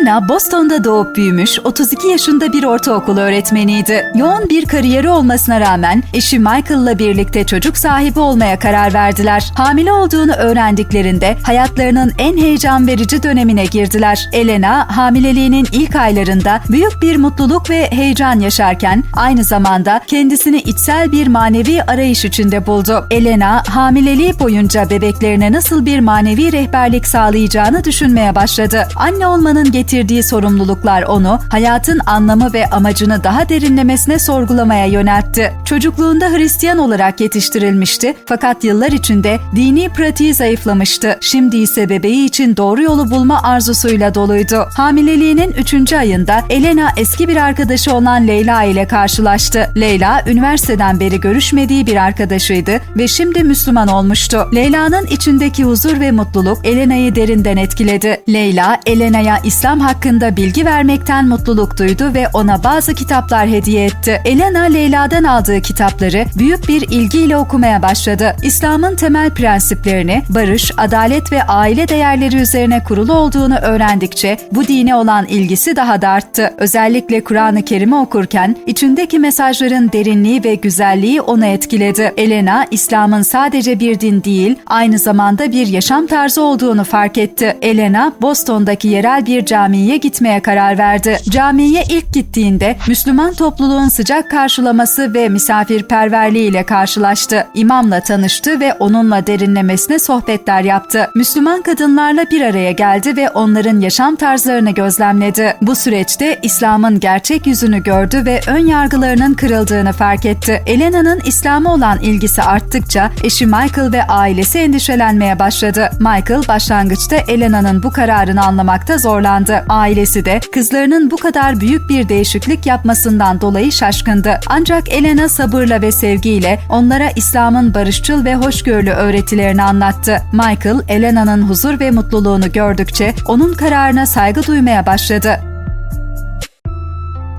Elena, Boston'da doğup büyümüş, 32 yaşında bir ortaokul öğretmeniydi. Yoğun bir kariyeri olmasına rağmen eşi Michael'la birlikte çocuk sahibi olmaya karar verdiler. Hamile olduğunu öğrendiklerinde hayatlarının en heyecan verici dönemine girdiler. Elena, hamileliğinin ilk aylarında büyük bir mutluluk ve heyecan yaşarken aynı zamanda kendisini içsel bir manevi arayış içinde buldu. Elena, hamileliği boyunca bebeklerine nasıl bir manevi rehberlik sağlayacağını düşünmeye başladı. Anne olmanın getirdiği sorumluluklar onu hayatın anlamı ve amacını daha derinlemesine sorgulamaya yöneltti. Çocukluğunda Hristiyan olarak yetiştirilmişti fakat yıllar içinde dini pratiği zayıflamıştı. Şimdi ise bebeği için doğru yolu bulma arzusuyla doluydu. Hamileliğinin 3. ayında Elena eski bir arkadaşı olan Leyla ile karşılaştı. Leyla üniversiteden beri görüşmediği bir arkadaşıydı ve şimdi Müslüman olmuştu. Leyla'nın içindeki huzur ve mutluluk Elena'yı derinden etkiledi. Leyla, Elena'ya İslam hakkında bilgi vermekten mutluluk duydu ve ona bazı kitaplar hediye etti. Elena, Leyla'dan aldığı kitapları büyük bir ilgiyle okumaya başladı. İslam'ın temel prensiplerini, barış, adalet ve aile değerleri üzerine kurulu olduğunu öğrendikçe bu dine olan ilgisi daha da arttı. Özellikle Kur'an-ı Kerim'i okurken içindeki mesajların derinliği ve güzelliği onu etkiledi. Elena, İslam'ın sadece bir din değil, aynı zamanda bir yaşam tarzı olduğunu fark etti. Elena, Boston'daki yerel bir camiye gitmeye karar verdi. Camiye ilk gittiğinde Müslüman topluluğun sıcak karşılaması ve misafirperverliğiyle karşılaştı. İmamla tanıştı ve onunla derinlemesine sohbetler yaptı. Müslüman kadınlarla bir araya geldi ve onların yaşam tarzlarını gözlemledi. Bu süreçte İslam'ın gerçek yüzünü gördü ve ön yargılarının kırıldığını fark etti. Elena'nın İslam'a olan ilgisi arttıkça eşi Michael ve ailesi endişelenmeye başladı. Michael başlangıçta Elena'nın bu kararını anlamakta zorlandı. Ailesi de kızlarının bu kadar büyük bir değişiklik yapmasından dolayı şaşkındı. Ancak Elena sabırla ve sevgiyle onlara İslam'ın barışçıl ve hoşgörülü öğretilerini anlattı. Michael, Elena'nın huzur ve mutluluğunu gördükçe onun kararına saygı duymaya başladı.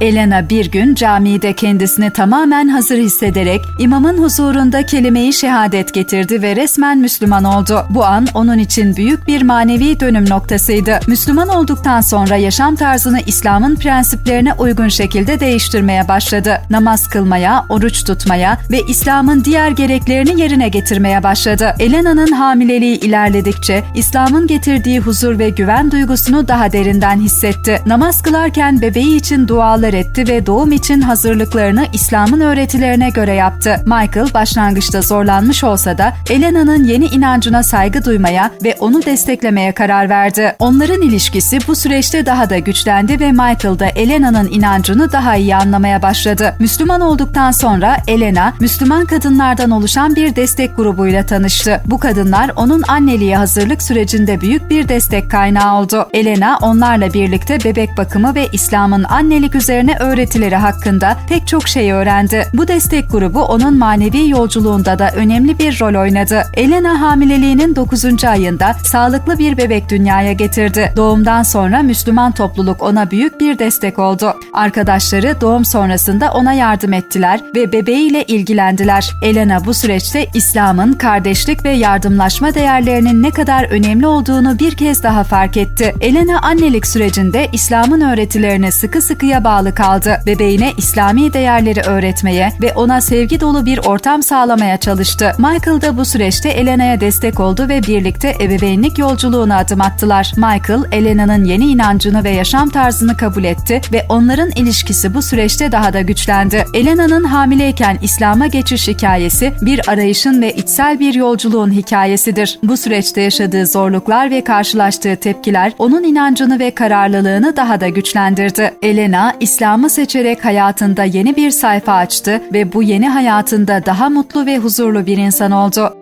Elena bir gün camide kendisini tamamen hazır hissederek imamın huzurunda kelime-i şehadet getirdi ve resmen Müslüman oldu. Bu an onun için büyük bir manevi dönüm noktasıydı. Müslüman olduktan sonra yaşam tarzını İslam'ın prensiplerine uygun şekilde değiştirmeye başladı. Namaz kılmaya, oruç tutmaya ve İslam'ın diğer gereklerini yerine getirmeye başladı. Elena'nın hamileliği ilerledikçe İslam'ın getirdiği huzur ve güven duygusunu daha derinden hissetti. Namaz kılarken bebeği için dualar etti ve doğum için hazırlıklarını İslam'ın öğretilerine göre yaptı. Michael başlangıçta zorlanmış olsa da Elena'nın yeni inancına saygı duymaya ve onu desteklemeye karar verdi. Onların ilişkisi bu süreçte daha da güçlendi ve Michael da Elena'nın inancını daha iyi anlamaya başladı. Müslüman olduktan sonra Elena, Müslüman kadınlardan oluşan bir destek grubuyla tanıştı. Bu kadınlar onun anneliğe hazırlık sürecinde büyük bir destek kaynağı oldu. Elena onlarla birlikte bebek bakımı ve İslam'ın annelik üzerine öğretileri hakkında pek çok şey öğrendi. Bu destek grubu onun manevi yolculuğunda da önemli bir rol oynadı. Elena hamileliğinin 9. ayında sağlıklı bir bebek dünyaya getirdi. Doğumdan sonra Müslüman topluluk ona büyük bir destek oldu. Arkadaşları doğum sonrasında ona yardım ettiler ve bebeğiyle ilgilendiler. Elena bu süreçte İslam'ın kardeşlik ve yardımlaşma değerlerinin ne kadar önemli olduğunu bir kez daha fark etti. Elena annelik sürecinde İslam'ın öğretilerine sıkı sıkıya bağlı kaldı. Bebeğine İslami değerleri öğretmeye ve ona sevgi dolu bir ortam sağlamaya çalıştı. Michael da bu süreçte Elena'ya destek oldu ve birlikte ebeveynlik yolculuğuna adım attılar. Michael, Elena'nın yeni inancını ve yaşam tarzını kabul etti ve onların ilişkisi bu süreçte daha da güçlendi. Elena'nın hamileyken İslam'a geçiş hikayesi bir arayışın ve içsel bir yolculuğun hikayesidir. Bu süreçte yaşadığı zorluklar ve karşılaştığı tepkiler onun inancını ve kararlılığını daha da güçlendirdi. Elena, İslam'ı seçerek hayatında yeni bir sayfa açtı ve bu yeni hayatında daha mutlu ve huzurlu bir insan oldu.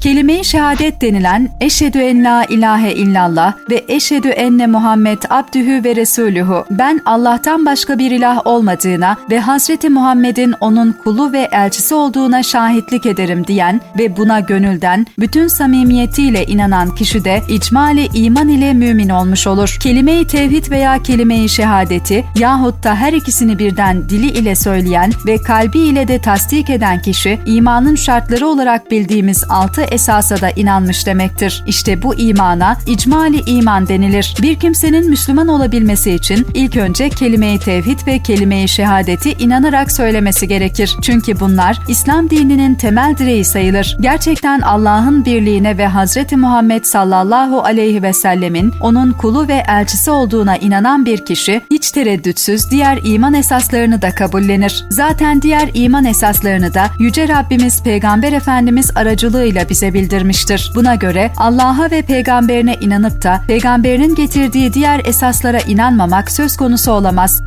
Kelime-i şehadet denilen eşhedü en la ilahe illallah ve eşhedü enne Muhammed abdühü ve resulühü ben Allah'tan başka bir ilah olmadığına ve Hazreti Muhammed'in onun kulu ve elçisi olduğuna şahitlik ederim diyen ve buna gönülden bütün samimiyetiyle inanan kişi de icmali iman ile mümin olmuş olur. Kelime-i tevhid veya kelime-i şehadeti yahut da her ikisini birden dili ile söyleyen ve kalbi ile de tasdik eden kişi imanın şartları olarak bildiğimiz altı esasa da inanmış demektir. İşte bu imana icmali iman denilir. Bir kimsenin Müslüman olabilmesi için ilk önce kelime-i tevhid ve kelime-i şehadeti inanarak söylemesi gerekir. Çünkü bunlar İslam dininin temel direği sayılır. Gerçekten Allah'ın birliğine ve Hazreti Muhammed sallallahu aleyhi ve sellemin onun kulu ve elçisi olduğuna inanan bir kişi hiç tereddütsüz diğer iman esaslarını da kabullenir. Zaten diğer iman esaslarını da Yüce Rabbimiz Peygamber Efendimiz aracılığıyla bize bildirmiştir. Buna göre Allah'a ve peygamberine inanıp da peygamberinin getirdiği diğer esaslara inanmamak söz konusu olamaz.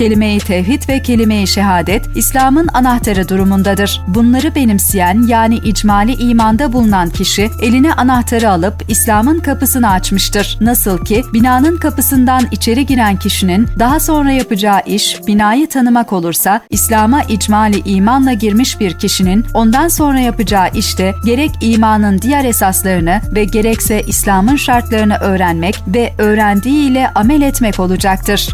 Kelime-i tevhid ve kelime-i şehadet İslam'ın anahtarı durumundadır. Bunları benimseyen yani icmali imanda bulunan kişi eline anahtarı alıp İslam'ın kapısını açmıştır. Nasıl ki binanın kapısından içeri giren kişinin daha sonra yapacağı iş binayı tanımak olursa İslam'a icmali imanla girmiş bir kişinin ondan sonra yapacağı işte gerek imanın diğer esaslarını ve gerekse İslam'ın şartlarını öğrenmek ve öğrendiğiyle amel etmek olacaktır.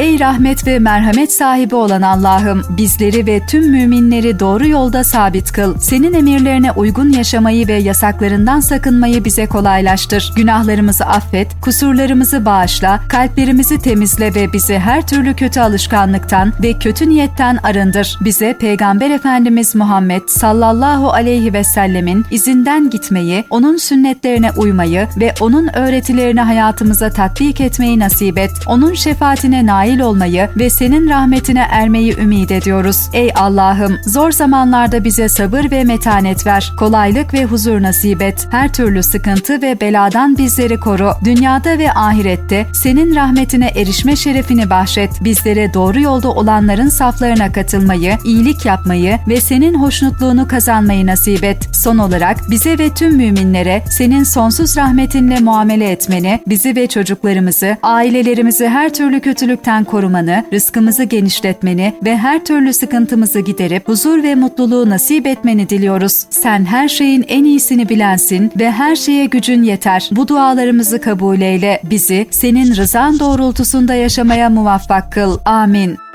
Ey rahmet ve merhamet sahibi olan Allah'ım, bizleri ve tüm müminleri doğru yolda sabit kıl. Senin emirlerine uygun yaşamayı ve yasaklarından sakınmayı bize kolaylaştır. Günahlarımızı affet, kusurlarımızı bağışla, kalplerimizi temizle ve bizi her türlü kötü alışkanlıktan ve kötü niyetten arındır. Bize Peygamber Efendimiz Muhammed sallallahu aleyhi ve sellemin izinden gitmeyi, onun sünnetlerine uymayı ve onun öğretilerini hayatımıza tatbik etmeyi nasip et. Onun şefaatine nail olmayı ve senin rahmetine ermeyi ümit ediyoruz. Ey Allah'ım zor zamanlarda bize sabır ve metanet ver. Kolaylık ve huzur nasip et. Her türlü sıkıntı ve beladan bizleri koru. Dünyada ve ahirette senin rahmetine erişme şerefini bahşet. Bizlere doğru yolda olanların saflarına katılmayı, iyilik yapmayı ve senin hoşnutluğunu kazanmayı nasip et. Son olarak bize ve tüm müminlere senin sonsuz rahmetinle muamele etmeni, bizi ve çocuklarımızı, ailelerimizi her türlü kötülükten korumanı, rızkımızı genişletmeni ve her türlü sıkıntımızı giderip huzur ve mutluluğu nasip etmeni diliyoruz. Sen her şeyin en iyisini bilensin ve her şeye gücün yeter. Bu dualarımızı kabul eyle. Bizi senin rızan doğrultusunda yaşamaya muvaffak kıl. Amin.